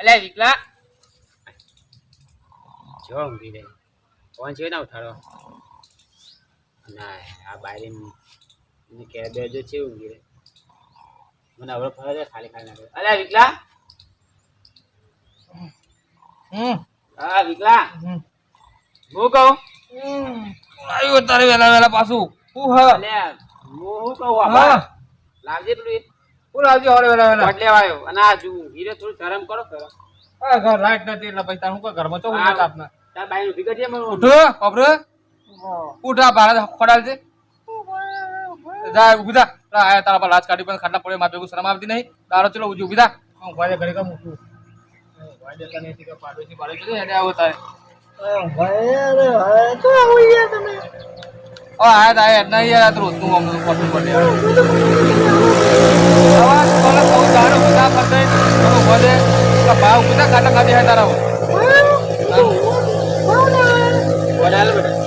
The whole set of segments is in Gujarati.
અલ્યા વિકલા જો ઊંઘી રહી ફોન છે ના ઉઠાડો ના આ ને કે દેજો છે ઊંઘી રહી મને હવે ફરે છે ખાલી ખાલી નાખે. અલ્યા વિકલા હા વિકલા. હું કહું. આવ્યું તારે વેલા વેલા પાછું. હું હા. હું કહું લાવજે પેલું એ હું લાવજો હવે વેલા વેલા આવ્યો અને આ જો ઊંઘી થોડું શરમ કરો કરો આ ઘર લાઈટ નથી એટલે પછી તાર કોઈ ઘરમાં. આપના તાર બાઈ કરજે મને ઉઠો અપરે ઉઠા ભારત ખોડાલ છે. જા ઊભી થા. આયા તારા પર લાજ કાઢી પણ ખાટલા પડે મારે ભેગું શરમ આવતી નહીં. તારો ચલો ઉજી ઊભી થા. હું ભાઈ ઘડી કામ ઉઠું. ભાઈ દેતા નહીં કે પાડોશી પાડોશી હેડે આવો તારે. ઓ આયા તા નહીં યાર તો પડે. આવા કોલે બહુ દાડો ઉધા પડે તો બોલે. કે બા ઉધા ખાટા ખાધી હે તારા વડાલ બેટા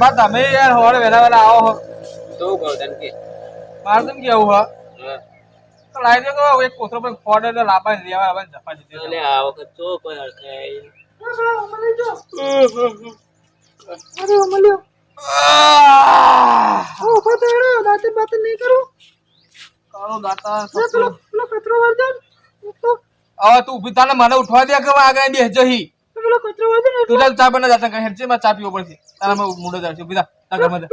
બા તમે યાર હોળે વેલા વેલા આવો હો. તો કહું તને કે મારે તેમ કેવું હા? હા. તો લાવી દે કે એક કોથરો પર ફોડે તો લેવા આવે જપા એટલે દીધી આ વખત તો કોઈ અડકાય કાળો દાતા સપનો. હવે તું ઊભી થાને મને ઉઠવા દે કે આગળ બેસ જહી તું ચાલ ચા બના જાતા કઈ હેડજે માં ચા પીવો પડશે. તારા માં મૂડો જાય છે થા જવા દે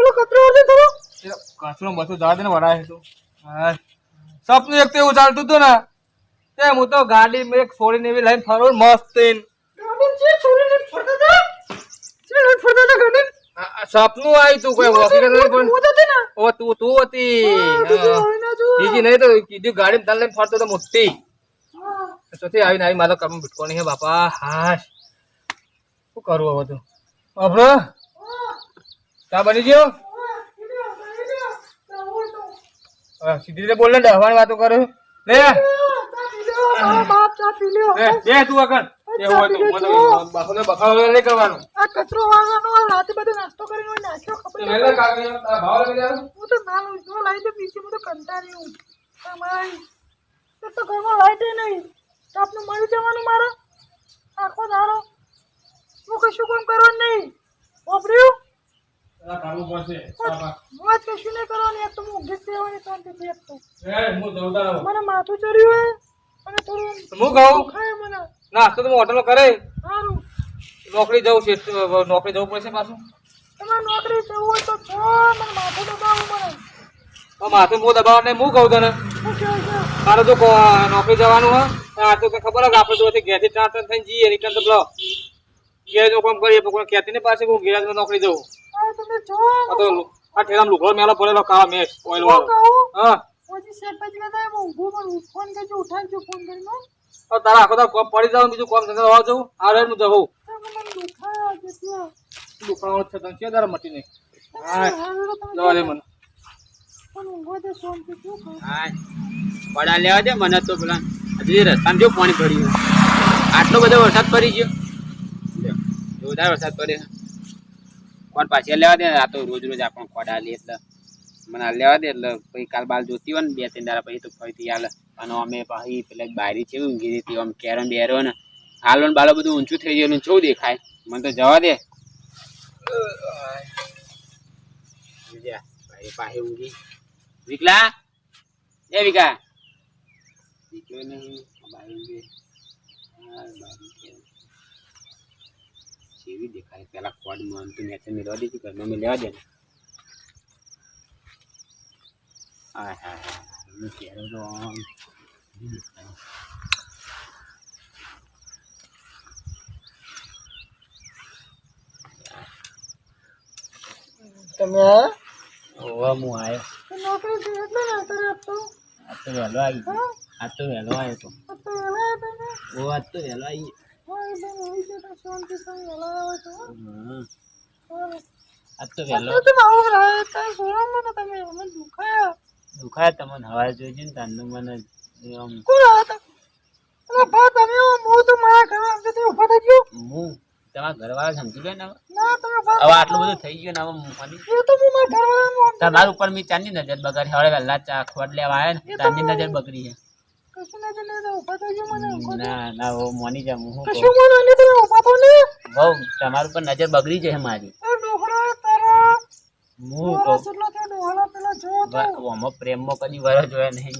ને તો. સપનું એક તો એવું ચાલતું હતું ને. તે હું તો ગાડી મેં એક છોડીને એવી લઈને ફરું મસ્ત સપનું આવ્યું તું કઈ તું તું હતી. બીજી નહીં તો કીધું ગાડી તાર લઈને ફરતો તો મોટી. ચોથી આવીને આવી મારો કામ ભટકો નહીં બાપા. હા શું કરવું હવે તું? અભરો ચા બની ગયો? સીધી રીતે બોલ ને ડહવાની વાતો કરે. લે. બે તું આગળ. એવું મને બાપાને બખાડો નહીં કરવાનું. આ કચરો વાળવાનો રાતે બધો નાસ્તો કરીને હોય નાખ્યો ખબર તે વહેલા કાઢી તારા ભાવ લઈ જાય હું તો ના લઉં છું લાવી દે પીછી હું તો કંટાળી હું તમારી એક તો ઘરમાં લાઈટ નહીં. તો મળી જવાનું મારા? આખો દાડો. હું કશું કામ કરવાનું નહીં. વાપર્યું વાત કશું નહીં કરવાની એક તો હું ઊંઘી જ રહેવાની શાંતિથી એક તો. મને માથું ચડ્યું હે. અને થોડું હું ખાય મને. નાસ્તો તો હોટલ કરે નોકરી જવું છે નોકરી જવું પડશે પાછું? તમારે નોકરી જવું હોય તો છો મને માથું દબાવું મને. માથે હું દબાવ નહીં હું કહું તને? તારે તો નોકરી જવાનું હા આ તો ખબર હોય આપણે તો ઘેરથી ટ્રાન્સફર થઈને જઈએ નીકળ તો પેલો ઘેરનું કામ કરીએ પણ નહીં હું ઘેર નોકરી જવું આ તો આ ઠેલામાં લુગડો મેલો પડેલો કાળા મેચ ઓઇલ વાળો. હા ફોન કરજો ફોન કરીને. તારા આખો તાર કોમ પડી જાવ બીજું કોમ સંગે હોવા જવું આ રેડ હું જવું દુખાવો છે તને. કે તારા મટી નહીં? હા જવા દે મને. પડા લેવા દે મને તો પેલા. હજી રસ્તામાં જો પાણી ભર્યું આટલો બધો વરસાદ પડી ગયો. જોરદાર વરસાદ પડ્યો. કોણ પાછી લેવા દે? આ તો રોજ રોજ આપણને ખોડા લે એટલે. મને આ લેવા દે, એટલે પછી કાલ બાલ જોતી હોય ને બે ત્રણ દાડા પછી તો ફરીથી હાલ. અને અમે પછી પેલા બારી છે ઊંઘી હતી આમ કેરમ બેરો ને. હાલો ને બાલો બધું ઊંચું થઈ ગયું શું દેખાય. મને તો જવા દે. બારી પાસે ઊંઘી. વિકલા? એ વિકા. વિક્યો નહીં. કેવી દેખાય. પેલા કોડમાં તો મેચે મેળવા દીધી, ઘરમાં મેં લેવા દે ને. હા હા હા હું પહેરો તો આમ કેવી દેખાય. તમે ઓવા હું આવ્યો નોકરી છે એટલે ને અત્યારે આપતો આ તો વહેલો આવી ગયો આ તો વહેલો આવ્યો તો આ તો વહેલા હતા ને ઓ આજ તો વહેલો આવી હા એટલે હોય છે તો શાંતિ સંગ વહેલા આવે તો ગયો સારું. આજ તો વહેલો તો તમે આવું રહે કાંઈ સોરા મને તમે મને દુખાયા દુખાય તમને હવા જોઈ ને તાનું મને આમ કોણ હતા અરે બા તમે હું તો મારા ઘરમાં આવજો તમે થઈ ગયો. હું? તમારા ઘરવાળા સમજી ગયા ને ના તમે હવે આટલું બધું થઈ ગયું ને હવે મૂકવાની? એ તો હું મારા ઘરવાળાનું તમારા ઉપર મી ચાંદની નજર બગાડી. હવે વહેલા ચા ખોટ લેવા આવ્યા ને ચાંદની નજર બગડી છે. કશું નથી ને ઊભા થઈ ગયો મને ના ના ઓ મોની જા હું કશું મને નહીં ઊભા થો ને બહુ તમારું પર નજર બગડી છે મારી. ઓમાં પ્રેમમાં કદી વર જોયા નહીં.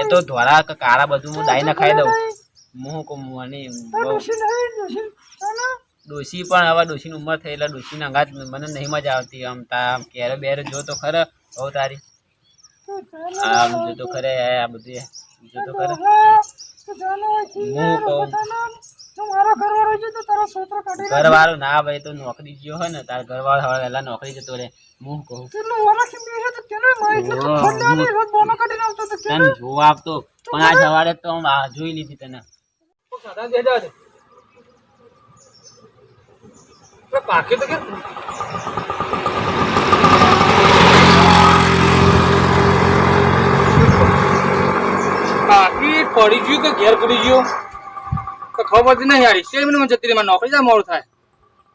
એ તો ધોળા કે કાળા બધું હું દાઈને ખાઈ દઉં. હું કહું મોની ડોશી પણ હવે ડોશીની ઉંમર થઈ એટલે ડોશીના અંગાત મને નહીં મજા આવતી. આમ તા કેરે બેરે જો તો ખરે. બહુ તારી. આમ જો તો ખરે આ બધું જો તો ખરે. હું કહું. ઊભા થાના. જો મારો ઘરવાળો છે તો તારો સોતરો કાઢી નાખે. ઘરવાળો ના ભાઈ તો નોકરી ગયો હોય ને તાર ઘરવાળો હવે વહેલા નોકરી જતો રહે હું કહું કેટલો વરસ એમ બેસે તો કેને મારે એટલે તો ઓહ, ખોલ્યાની રોજ બોનો કાઢીને આવતો તો કેને? તને જોવા આપતો પણ આ સવારે તો જોઈ લીધી તને સાધન દે જવા દે. અરે પાકે તો કે પાકી પડી ગયું કે ઘેર પડી ગયું તો ખબર પડતી નહીં યાર. સ્ટેજ મને જતી રહી નોકરી જાય મોડું થાય.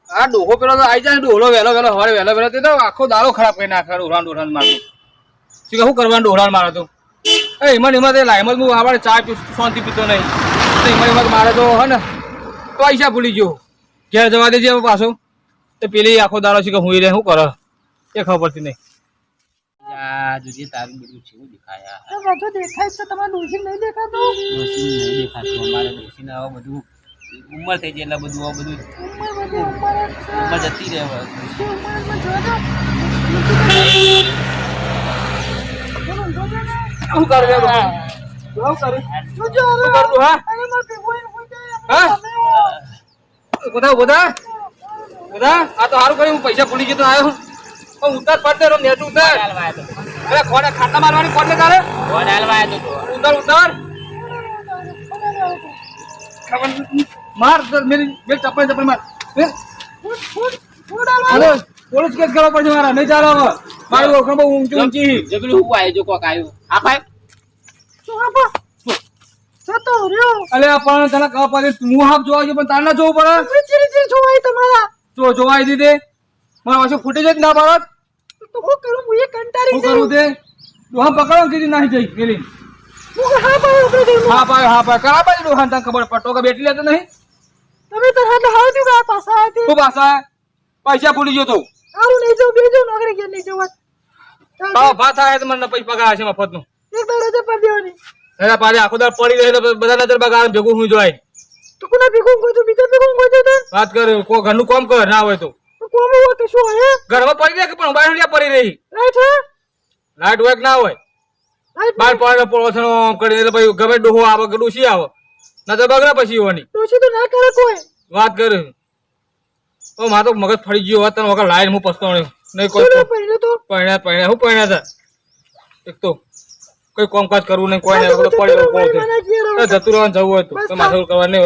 આ ડોહો પેલો તો આવી જાય ડોહલો વહેલો વહેલો સવારે વહેલો વહેલો તે આખો દાડો ખરાબ કરી નાખે ડોહરાન ડોહરાન મારું શું શું કરવાનું ડોહરાન મારે તો? એ એમાં એમાં તે લાઈમાં હું ચા પી શાંતિ પીતો નહીં. તો એમાં એમાં મારે તો હે ને પૈસા ભૂલી ગયો. ઘેર જવા દેજે પાછો. તો પેલી આખો દાડો છે કે હું રે શું કરે? એ ખબર પડતી નહીં. જોજે તારું બધું કેવું દેખાય. એ બધું દેખાય છે તમારે ડોશી નહીં દેખાતું? ડોશી નહીં દેખાતું. અમારે ડોશીને આવા બધું ઉંમર થઈ જાય એટલે બધું આ બધું ઉંમર બધી ઉંમર ઉંમર જતી રહે હવે. શું કરે? શું કરે? હા? અરે મારે હા? બધા બધા બધા આ તો સારું કર્યું હું પૈસા ભૂલી ગયો તો આવ્યો. પણ ઉતાર પડતે નેટ ઉતાર. તો. અરે કોને ખાતા મારવાની કોને તારે ફોન હાલવા આવ્યો તો. ઉતાર ઉતાર ખબર માર તો મેરી મેરી ચપ્પલ ચપ્પલ માર. અરે પોલીસ કેસ કરવા પડશે મારા નહીં ચાલે હવે મારું ઓળખાણ બહુ ઊંચી ઊંચી જગલું હું આવ્યો કોક આવ્યું આ ભાઈ શું આપો? જતો રહ્યો. અલે પણ તને ખબર પડે હું હાફ જોવા ગયો પણ તારે ના જોવું પડે ચીરી રીચી જોવાય તમારા. જો જોવાય દીધે મારા પાસે ફૂટી જ ના પાડત તો હું કરું? હું એ કંટાળી હું કરું તે? ડોહા પકડો કીધી નાહી જઈ પેલી. હું હા પાયો ઉભરી દઉં. હા પાયો હા પાયો કરા પાડી ડોહા તને ખબર પડતો કે બેટલી લેતો નહીં? તમે તો હાથ હાથ ઊભા પાસા હતી તું પાછા પૈસા ભૂલી ગયો તો. હારું નહીં જો બે જાઉં, નોકરી ઘેર નહીં. ચાલ, તારો ભાત થાય તો મને પૈસા પગાર છે મફતનો. એક દાડો તો પાડી દેવાની. એના પાડે આખો દાડ પડી રહે તો બધા નજર બગાડ ભેગું હું જોવાય તો કોના ભેગું ઊંઘો છો? બીજા ભેગું ઊંઘો તો? વાત કર કોઈ ઘરનું કામ કર ના હોય તો તો. કોમ હોય કે શું હે? ઘરમાં પડી રહે કે પણ બાર પડી રહી? લાઈટ હે? લાઈટ હોય કે ના હોય. બાર પડે પોળો કરી એટલે પછી ગમે ડોહો આવે કે ડોસી આવે. ના તો બગડે પછી એવાની ડોશી તો ના કરે કોઈ. વાત કર. ઓ મારો તો મગજ ફરી ગયો હોત તને વગર લાઈન હું પસ્તાવણ નહીં કોઈ પડ્યું તો? પૈણ્યા પૈણ્યા હું પૈણ્યા હતા? એક તો કોઈ કામકાજ કરવું નહીં કોઈ નહીં પડ્યો જતું રહેવાનું જતું રહેવાનું જવું હોય તો. બસ તો માથે કરવા નહીં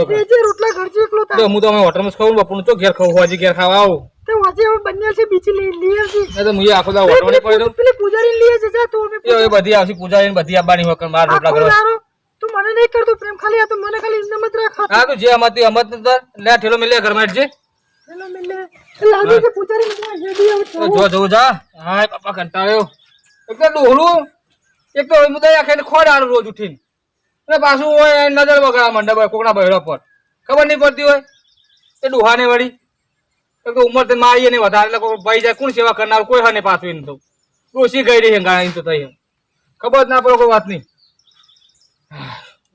રોટલા ઘરથી એકલો હું તો અમે હોટલમાં ખાવું ને બાપુનું. તો ઘેર ખાવું હોજી ઘેર ખાવા આવું. તે બંને છે બીજી લઈ લઈએ છે. તો મુએ આખો દાડો હોટલમાં પડ્યો પેલી પૂજારી લઈએ છે જા તો અમે એ બધી આવશે પૂજા ને બધી રોટલા આખો તું મને નહીં કરતો પ્રેમ ખાલી આ તો મને ખાલી ઇનામ જ રાખ હા. તું જે અમાતી અમત ને લે ઠેલો મિલે મિલે લાગે છે પૂજારી મને હેડી આવું તો જો જા હાય પપ્પા કંટાળ્યો. એક તો ડોહલું એક તો દયા ખાઈને ખોડાડું રોજ ઉઠીને. અને પાછું હોય નજર બગાડવા માંડે ભાઈ કોકના બહેરો પર. ખબર નહીં પડતી હોય. એ ડોહાને વળી. કે ઉંમર તો મારી ને વધારે લોકો ભાઈ જાય, કોણ સેવા કરનાર, કોઈ હને પાછું એને તો. ઓછી ગઈ રહી ગાણી તો થઈ ખબર ના પડે કોઈ વાત નહીં